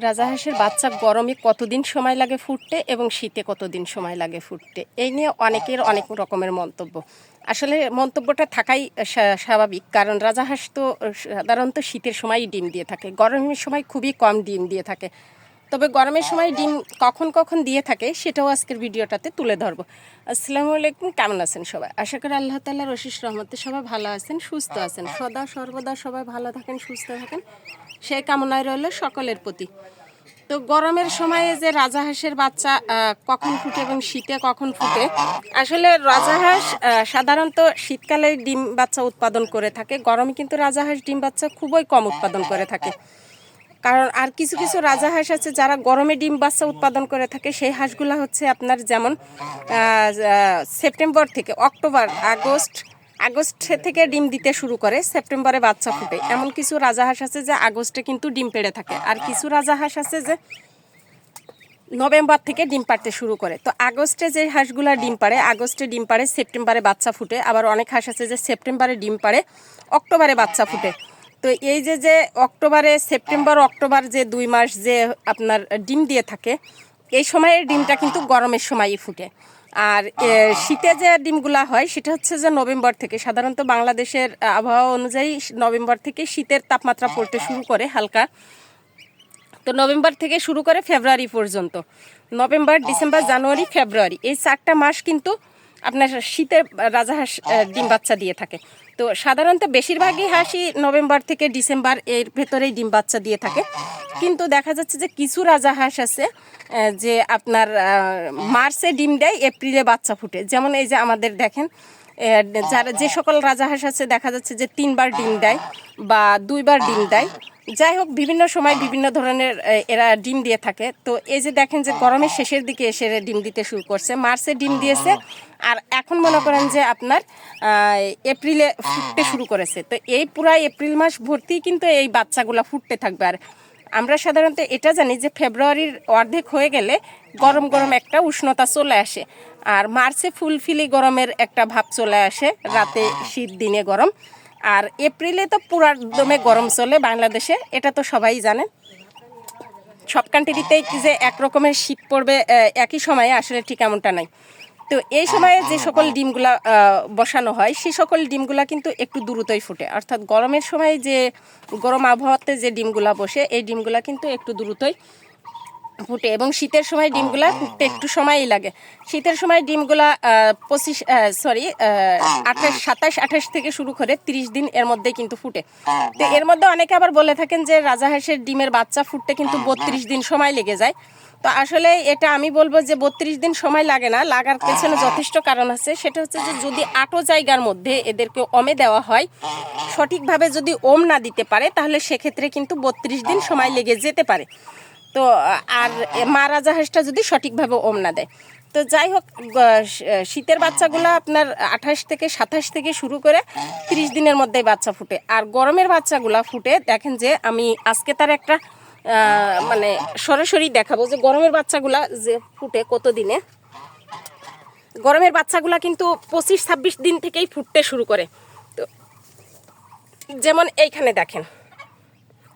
রাজাহাঁসের বাচ্চা গরমে কতদিন সময় লাগে ফুটতে এবং শীতে কতদিন সময় লাগে ফুটতে? এই নিয়ে অনেকের অনেক রকমের মন্তব্য। আসলে মন্তব্যটা থাকাই স্বা- স্বাভাবিক। কারণ রাজাহাঁস তো সাধারণত শীতের সময়ই ডিম দিয়ে থাকে। গরমের সময় খুবই কম ডিম দিয়ে থাকে। তবে গরমের সময় ডিম কখন কখন দিয়ে থাকে সেটাও আজকের ভিডিওটাতে তুলে ধরবো। আসসালামু আলাইকুম, কেমন আছেন সবাই? আশা করি আল্লাহ তাল্লাহ রশিস রহমতে সবাই ভালো আছেন, সুস্থ আছেন। সদা সর্বদা সবাই ভালো থাকেন, সুস্থ থাকেন। সেই কামনায় রইল সকলের প্রতি। তো গরমের সময়ে যে রাজাহাঁসের বাচ্চা কখন ফুটে এবং শীতে কখন ফুটে, আসলে রাজাহাঁস সাধারণত শীতকালে ডিম বাচ্চা উৎপাদন করে থাকে। গরমে কিন্তু রাজাহাঁস ডিম বাচ্চা খুবই কম উৎপাদন করে থাকে। কারণ আর কিছু কিছু রাজাহাঁস আছে যারা গরমে ডিম বাচ্চা উৎপাদন করে থাকে। সেই হাঁসগুলো হচ্ছে আপনার যেমন সেপ্টেম্বর থেকে অক্টোবর, আগস্ট আগস্ট থেকে ডিম দিতে শুরু করে, সেপ্টেম্বরে বাচ্চা ফুটে। এমন কিছু রাজাহাঁস আছে যে আগস্টে কিন্তু ডিম পেড়ে থাকে। আর কিছু রাজাহাঁস আছে যে নভেম্বর থেকে ডিম পাড়তে শুরু করে। তো আগস্টে যে হাঁসগুলা ডিম পাড়ে, আগস্টে ডিম পাড়ে, সেপ্টেম্বরে বাচ্চা ফুটে। আবার অনেক হাঁস আছে যে সেপ্টেম্বরে ডিম পাড়ে, অক্টোবরে বাচ্চা ফুটে। তো এই যে যে অক্টোবরে, সেপ্টেম্বর, অক্টোবর যে দুই মাস যে আপনার ডিম দিয়ে থাকে, এই সময়ের ডিমটা কিন্তু গরমের সময়ই ফুটে। আর শীতে যে ডিমগুলা হয়, সেটা হচ্ছে যে নভেম্বর থেকে। সাধারণত বাংলাদেশের আবহাওয়া অনুযায়ী নভেম্বর থেকে শীতের তাপমাত্রা পড়তে শুরু করে হালকা। তো নভেম্বর থেকে শুরু করে ফেব্রুয়ারি পর্যন্ত। November, December, January, February. এই চারটা মাস কিন্তু আপনার শীতে রাজাহাঁস ডিম বাচ্চা দিয়ে থাকে। তো সাধারণত বেশিরভাগই হাসি নভেম্বর থেকে ডিসেম্বর এর ভেতরেই ডিম বাচ্চা দিয়ে থাকে। কিন্তু দেখা যাচ্ছে যে কিছু রাজা হাঁস আছে যে আপনার মার্চে ডিম দেয় এপ্রিলে বাচ্চা ফুটে। যেমন এই যে আমাদের দেখেন যারা যে সকল রাজাহাঁস আছে, দেখা যাচ্ছে যে তিনবার ডিম দেয় বা দুইবার ডিম দেয়। যাই হোক, বিভিন্ন সময় বিভিন্ন ধরনের এরা ডিম দিয়ে থাকে। তো এই যে দেখেন যে গরমের শেষের দিকে এসে ডিম দিতে শুরু করছে। মার্চে ডিম দিয়েছে, আর এখন মনে করেন যে আপনার এপ্রিলে ফুটতে শুরু করেছে। তো এই পুরা এপ্রিল মাস ভর্তি কিন্তু এই বাচ্চাগুলো ফুটতে থাকবে। আর আমরা সাধারণত এটা জানি যে ফেব্রুয়ারির অর্ধেক হয়ে গেলে গরম গরম একটা উষ্ণতা চলে আসে। আর মার্চে ফুলফিলি গরমের একটা ভাব চলে আসে, রাতে শীত দিনে গরম। আর এপ্রিলে তো পুরা দমে গরম চলে বাংলাদেশে, এটা তো সবাই জানে। সব কান্ট্রিতেই যে এক রকমের শীত পড়বে একই সময়ে আসলে ঠিক এমনটা নাই। তো এই সময়ে যে সকল ডিমগুলা বসানো হয় সেই সকল ডিমগুলা কিন্তু একটু দ্রুতই ফুটে। অর্থাৎ গরমের সময় যে গরম আবহাওয়াতে যে ডিমগুলা বসে এই ডিমগুলা কিন্তু একটু দ্রুতই ফুটে এবং শীতের সময় ডিমগুলা ফুটতে একটু সময়ই লাগে। শীতের সময় ডিমগুলা আহ, পঁচিশ সরি আঠাশ সাতাশ আঠাশ থেকে শুরু করে তিরিশ দিন এর মধ্যে কিন্তু ফুটে। তো এর মধ্যে অনেকে আবার বলে থাকেন যে রাজা রাজাহাঁসের ডিমের বাচ্চা ফুটতে কিন্তু বত্রিশ দিন সময় লেগে যায়। তো আসলে এটা আমি বলব যে বত্রিশ দিন সময় লাগে না, লাগার পেছনে যথেষ্ট কারণ আছে। সেটা হচ্ছে যে যদি আটো জায়গার মধ্যে এদেরকে ওমে দেওয়া হয়, সঠিকভাবে যদি ওম না দিতে পারে, তাহলে সেক্ষেত্রে কিন্তু বত্রিশ দিন সময় লেগে যেতে পারে। তো, আর মারা রাজাহাঁসটা যদি সঠিকভাবে ওম না দেয়। তো যাই হোক শীতের বাচ্চাগুলো আপনার আঠাশ থেকে সাতাশ থেকে শুরু করে তিরিশ দিনের মধ্যেই বাচ্চা ফুটে। আর গরমের বাচ্চাগুলো ফুটে, দেখেন যে আমি আজকে তার একটা মানে সরাসরি দেখাবো যে গরমের বাচ্চাগুলা যে ফুটে কত দিনে গরমের বাচ্চাগুলা কিন্তু পঁচিশ, ছাব্বিশ দিন থেকেই ফুটতে শুরু করে। তো যেমন এইখানে দেখেন,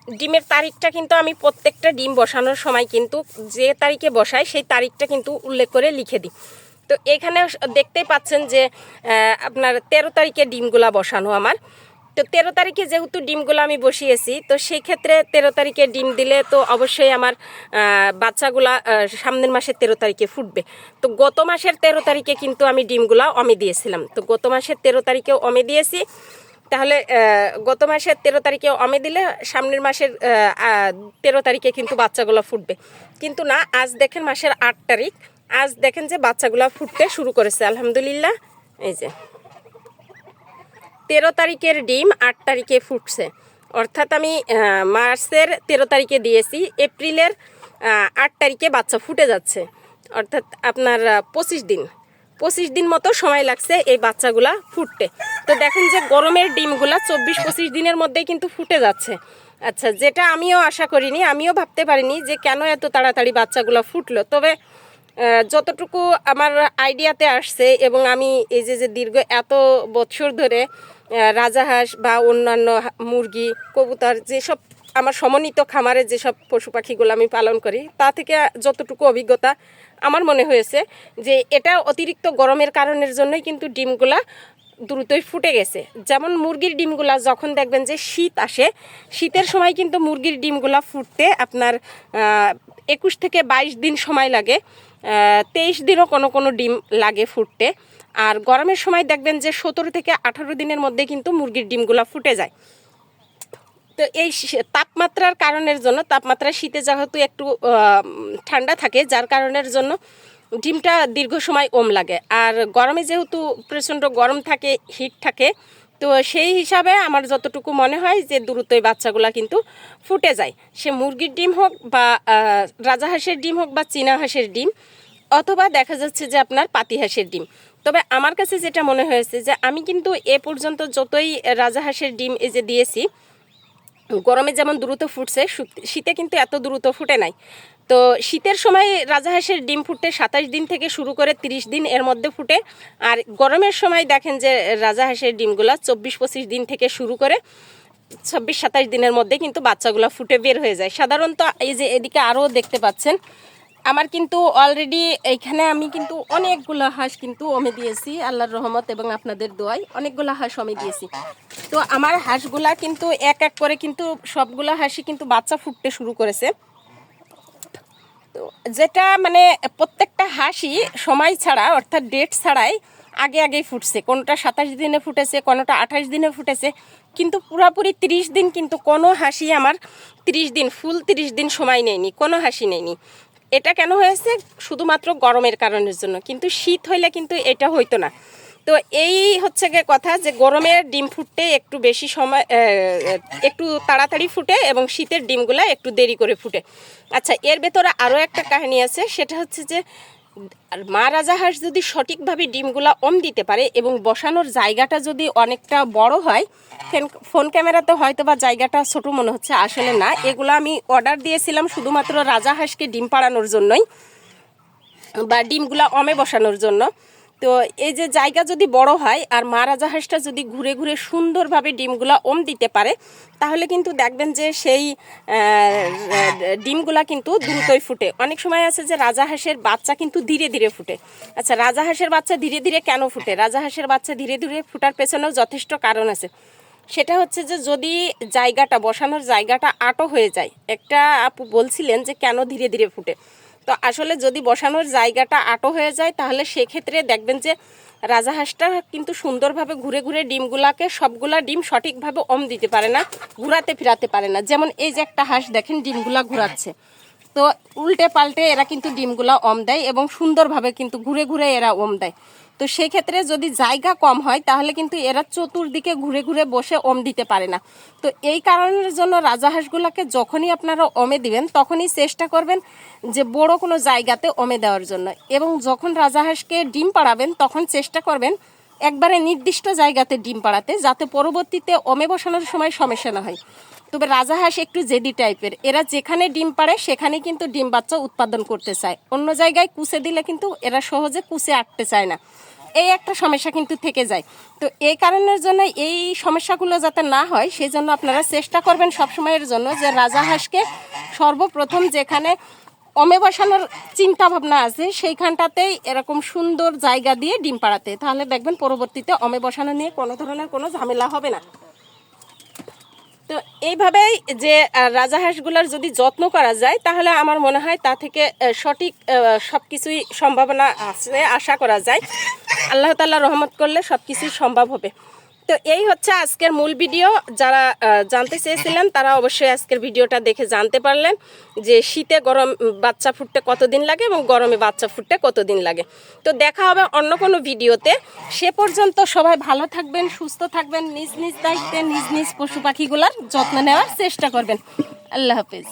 ডিমের তারিখটা কিন্তু আমি প্রত্যেকটা ডিম বসানোর সময় কিন্তু যে তারিখে বসাই সেই তারিখটা কিন্তু উল্লেখ করে লিখে দিই। তো এখানে দেখতেই পাচ্ছেন যে আপনার তেরো তারিখে ডিমগুলা বসানো আমার। তো তেরো তারিখে যেহেতু ডিমগুলো আমি বসিয়েছি, তো সেই ক্ষেত্রে তেরো তারিখে ডিম দিলে তো অবশ্যই আমার বাচ্চাগুলা সামনের মাসের তেরো তারিখে ফুটবে। তো গত মাসের তেরো তারিখে কিন্তু আমি ডিমগুলা অমে দিয়েছিলাম। তো গত মাসের তেরো তারিখেও অমে দিয়েছি। তাহলে গত মাসের তেরো তারিখে অমে দিলে সামনের মাসের তেরো তারিখে কিন্তু বাচ্চাগুলো ফুটবে। কিন্তু না, আজ দেখেন মাসের আট তারিখ। আজ দেখেন যে বাচ্চাগুলো ফুটতে শুরু করেছে। আলহামদুলিল্লাহ। এই যে। তেরো তারিখের ডিম আট তারিখে ফুটছে। অর্থাৎ আমি মার্চের তেরো তারিখে দিয়েছি, এপ্রিলের আট তারিখে বাচ্চা ফুটে যাচ্ছে। অর্থাৎ আপনার পঁচিশ দিন পঁচিশ দিন মতো সময় লাগছে এই বাচ্চাগুলা ফুটতে। তো দেখেন যে গরমের ডিমগুলা চব্বিশ, পঁচিশ দিনের মধ্যেই কিন্তু ফুটে যাচ্ছে। আচ্ছা যেটা আমিও আশা করিনি, আমিও ভাবতে পারিনি যে কেন এত তাড়াতাড়ি বাচ্চাগুলো ফুটলো। তবে যতটুকু আমার আইডিয়াতে আসছে এবং আমি এই যে যে দীর্ঘ এত বছর ধরে রাজাহাঁস বা অন্যান্য মুরগি, কবুতর যেসব আমার সমন্বিত খামারে যেসব পশু পাখিগুলো আমি পালন করি, তা থেকে যতটুকু অভিজ্ঞতা আমার মনে হয়েছে যে এটা অতিরিক্ত গরমের কারণের জন্যই কিন্তু ডিমগুলা দ্রুতই ফুটে গেছে। যেমন মুরগির ডিমগুলা যখন দেখবেন যে শীত আসে, শীতের সময় কিন্তু মুরগির ডিমগুলা ফুটতে আপনার একুশ থেকে বাইশ দিন সময় লাগে তেইশ দিনও কোনো কোনো ডিম লাগে ফুটতে। আর গরমের সময় দেখবেন যে সতেরো থেকে আঠারো দিনের মধ্যে কিন্তু মুরগির ডিমগুলা ফুটে যায়। তো এই তাপমাত্রার কারণের জন্য তাপমাত্রা শীতে যেহেতু একটু ঠান্ডা থাকে, যার কারণের জন্য ডিমটা দীর্ঘ সময় ওম লাগে। আর গরমে যেহেতু প্রচণ্ড গরম থাকে, হিট থাকে, তো সেই হিসাবে আমার যতটুকু মনে হয় যে দ্রুতই বাচ্চাগুলা কিন্তু ফুটে যায়। সে মুরগির ডিম হোক বা রাজা হাঁসের ডিম হোক বা চীনা হাঁসের ডিম, অথবা দেখা যাচ্ছে যে আপনার পাতি হাঁসের ডিম। তবে আমার কাছে যেটা মনে হয়েছে যে আমি কিন্তু এ পর্যন্ত যতই রাজাহাঁসের ডিম এই যে দিয়েছি, গরমে যেমন দ্রুত ফুটছে শীতে কিন্তু এত দ্রুত ফুটে নাই। তো শীতের সময় রাজাহাঁসের ডিম ফুটতে সাতাশ দিন থেকে শুরু করে তিরিশ দিন এর মধ্যে ফুটে। আর গরমের সময় দেখেন যে রাজাহাঁসের ডিমগুলো চব্বিশ পঁচিশ দিন থেকে শুরু করে ছাব্বিশ সাতাশ দিনের মধ্যে কিন্তু বাচ্চাগুলো ফুটে বের হয়ে যায়। সাধারণত এই যে এদিকে আরও দেখতে পাচ্ছেন আমার কিন্তু অলরেডি এইখানে আমি কিন্তু অনেকগুলো হাঁস কিন্তু অমে দিয়েছি, আল্লাহর রহমত এবং আপনাদের দোয়াই অনেকগুলো হাঁস অমে দিয়েছি। তো আমার হাঁসগুলা কিন্তু এক এক করে কিন্তু সবগুলো হাঁসই কিন্তু বাচ্চা ফুটতে শুরু করেছে। তো যেটা মানে প্রত্যেকটা হাসি সময় ছাড়া অর্থাৎ ডেট ছাড়াই আগে আগেই ফুটছে। কোনোটা সাতাশ দিনে ফুটেছে, কোনোটা আঠাশ দিনে ফুটেছে, কিন্তু পুরাপুরি তিরিশ দিন কিন্তু কোনো হাসি আমার তিরিশ দিন ফুল তিরিশ দিন সময় নেয়নি, কোনো হাসি নেয়নি। এটা কেন হয়েছে? শুধুমাত্র গরমের কারণের জন্য। কিন্তু শীত হইলে কিন্তু এটা হইতো না। তো এই হচ্ছে গিয়ে কথা যে গরমের ডিম ফুটতে একটু বেশি সময় একটু তাড়াতাড়ি ফুটে এবং শীতের ডিমগুলা একটু দেরি করে ফুটে। আচ্ছা এর ভেতরে আরও একটা কাহিনী আছে। সেটা হচ্ছে যে আর মা রাজাহাঁস যদি সঠিকভাবে ডিমগুলা ওম দিতে পারে এবং বসানোর জায়গাটা যদি অনেকটা বড় হয়, ফেন- ফোন ক্যামেরাতে হয়তো বা জায়গাটা ছোট মনে হচ্ছে, আসলে না। এগুলো আমি অর্ডার দিয়েছিলাম শুধুমাত্র রাজাহাঁসকে ডিম পাড়ানোর জন্যই বা ডিমগুলা অমে বসানোর জন্য। তো এই যে জায়গা যদি বড় হয় আর মা রাজাহাঁসটা যদি ঘুরে ঘুরে সুন্দরভাবে ডিমগুলা ওম দিতে পারে, তাহলে কিন্তু দেখবেন যে সেই ডিমগুলা কিন্তু দ্রুতই ফুটে। অনেক সময় আছে যে রাজাহাঁসের বাচ্চা কিন্তু ধীরে ধীরে ফুটে। আচ্ছা রাজাহাঁসের বাচ্চা ধীরে ধীরে কেন ফুটে? রাজাহাঁসের বাচ্চা ধীরে ধীরে ফুটার পেছনেও যথেষ্ট কারণ আছে। সেটা হচ্ছে যে যদি জায়গাটা, বসানোর জায়গাটা আটো হয়ে যায়, একটা আপু বলছিলেন যে কেন ধীরে ধীরে ফুটে? তো আসলে যদি বসানোর জায়গাটা আটো হয়ে যায়, তাহলে সেক্ষেত্রে দেখবেন যে রাজাহাঁসটা কিন্তু সুন্দরভাবে ঘুরে ঘুরে ডিমগুলাকে সবগুলা ডিম সঠিকভাবে অম দিতে পারে না, ঘুরাতে ফিরাতে পারে না। যেমন এই যে একটা হাঁস দেখেন ডিমগুলা ঘুরাচ্ছে। তো উল্টে পাল্টে এরা কিন্তু ডিমগুলা অম দেয় এবং সুন্দরভাবে কিন্তু ঘুরে ঘুরে এরা অম দেয়। তো সেই ক্ষেত্রে যদি জায়গা কম হয়, তাহলে কিন্তু এরা চতুর্দিকে ঘুরে ঘুরে বসে ওম দিতে পারে না। তো এই কারণের জন্য রাজাহাঁসগুলোকে যখনই আপনারা ওমে দিবেন, তখনই চেষ্টা করবেন যে বড় কোনো জায়গাতে ওমে দেওয়ার জন্য। এবং যখন রাজাহাঁসকে ডিম পাড়াবেন, তখন চেষ্টা করবেন একবারে নির্দিষ্ট জায়গাতে ডিম পাড়াতে, যাতে পরবর্তীতে ওমে বসানোর সময় সমস্যা না হয়। তবে রাজাহাঁস একটু জেদি টাইপের। এরা যেখানে ডিম পাড়ে, সেখানে কিন্তু ডিম বাচ্চা উৎপাদন করতে চায়। অন্য জায়গায় কুচে দিলে কিন্তু এরা সহজে কুচে আটতে চায় না। এই একটা সমস্যা কিন্তু থেকে যায়। তো এই কারণের জন্য এই সমস্যাগুলো যাতে না হয় সেই জন্য আপনারা চেষ্টা করবেন সবসময়ের জন্য যে রাজা হাঁসকে সর্বপ্রথম যেখানে অমে বসানোর চিন্তা ভাবনা আছে, সেইখানটাতেই এরকম সুন্দর জায়গা দিয়ে ডিম পাড়াতে। তাহলে দেখবেন পরবর্তীতে অমে বসানো নিয়ে কোনো ধরনের কোনো ঝামেলা হবে না। তো এইভাবেই যে রাজা হাঁসগুলোর যদি যত্ন করা যায়, তাহলে আমার মনে হয় তা থেকে সঠিক সব কিছুই সম্ভাবনা আছে, আশা করা যায়। আল্লাহ তাল্লাহ রহমত করলে সব কিছুই সম্ভব হবে। তো এই হচ্ছে আজকের মূল ভিডিও। যারা জানতে চেয়েছিলেন, তারা অবশ্যই আজকের ভিডিওটা দেখে জানতে পারলেন যে শীতে গরম বাচ্চা ফুটতে কতদিন লাগে এবং গরমে বাচ্চা ফুটতে কতদিন লাগে। তো দেখা হবে অন্য কোনো ভিডিওতে। সে পর্যন্ত সবাই ভালো থাকবেন, সুস্থ থাকবেন, নিজ নিজ দায়িত্বে, নিজ নিজ পশু পাখিগুলার যত্ন নেওয়ার চেষ্টা করবেন। আল্লাহ হাফিজ।